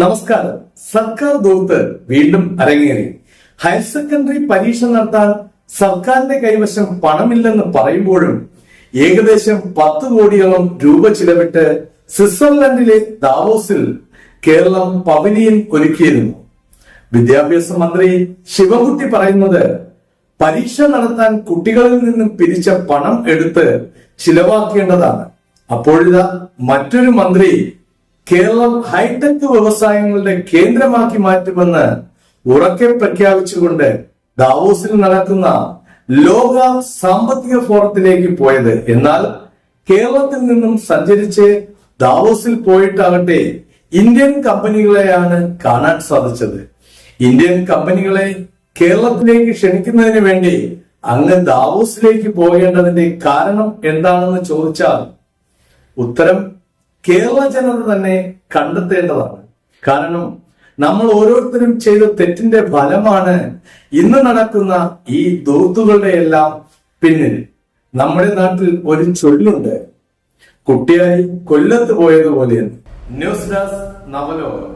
നമസ്കാരം. സർക്കാർ ദൂത്ത് വീണ്ടും അരങ്ങേറി. ഹയർ സെക്കൻഡറി പരീക്ഷ നടത്താൻ സർക്കാരിന്റെ കൈവശം പണമില്ലെന്ന് പറയുമ്പോഴും ഏകദേശം പത്ത് കോടിയോളം രൂപ ചിലവിട്ട് സ്വിറ്റ്സർലൻഡിലെ ദാവോസിൽ കേരളം പവലിയൻ ഒരുക്കിയിരുന്നു. വിദ്യാഭ്യാസ മന്ത്രി ശിവകുട്ടി പറയുന്നത് പരീക്ഷ നടത്താൻ കുട്ടികളിൽ നിന്നും പിരിച്ച പണം എടുത്ത് ചിലവാക്കേണ്ടതാണ്. അപ്പോഴിതാ മറ്റൊരു മന്ത്രി കേരളം ഹൈടെക് വ്യവസായങ്ങളുടെ കേന്ദ്രമാക്കി മാറ്റുമെന്ന് ഉറക്കെ പ്രഖ്യാപിച്ചുകൊണ്ട് ദാവോസിൽ നടക്കുന്ന ലോക സാമ്പത്തിക ഫോറത്തിലേക്ക് പോയത്. എന്നാൽ കേരളത്തിൽ നിന്നും സഞ്ചരിച്ച് ദാവോസിൽ പോയിട്ടാകട്ടെ ഇന്ത്യൻ കമ്പനികളെയാണ് കാണാൻ സാധിച്ചത്. ഇന്ത്യൻ കമ്പനികളെ കേരളത്തിലേക്ക് ക്ഷണിക്കുന്നതിന് വേണ്ടി അങ്ങ് ദാവോസിലേക്ക് പോകേണ്ടതിന്റെ കാരണം എന്താണെന്ന് ചോദിച്ചാൽ ഉത്തരം കേരള ജനത തന്നെ കണ്ടെത്തേണ്ടതാണ്. കാരണം നമ്മൾ ഓരോരുത്തരും ചെയ്ത തെറ്റിന്റെ ഫലമാണ് ഇന്ന് നടക്കുന്ന ഈ ദൂത്തുകളുടെ എല്ലാം പിന്നിൽ. നമ്മുടെ നാട്ടിൽ ഒരു ചൊല്ലുണ്ട്. കുട്ടിയായി കൊല്ലത്ത് പോയതുപോലെയെന്ന്. News desk നവലോകം.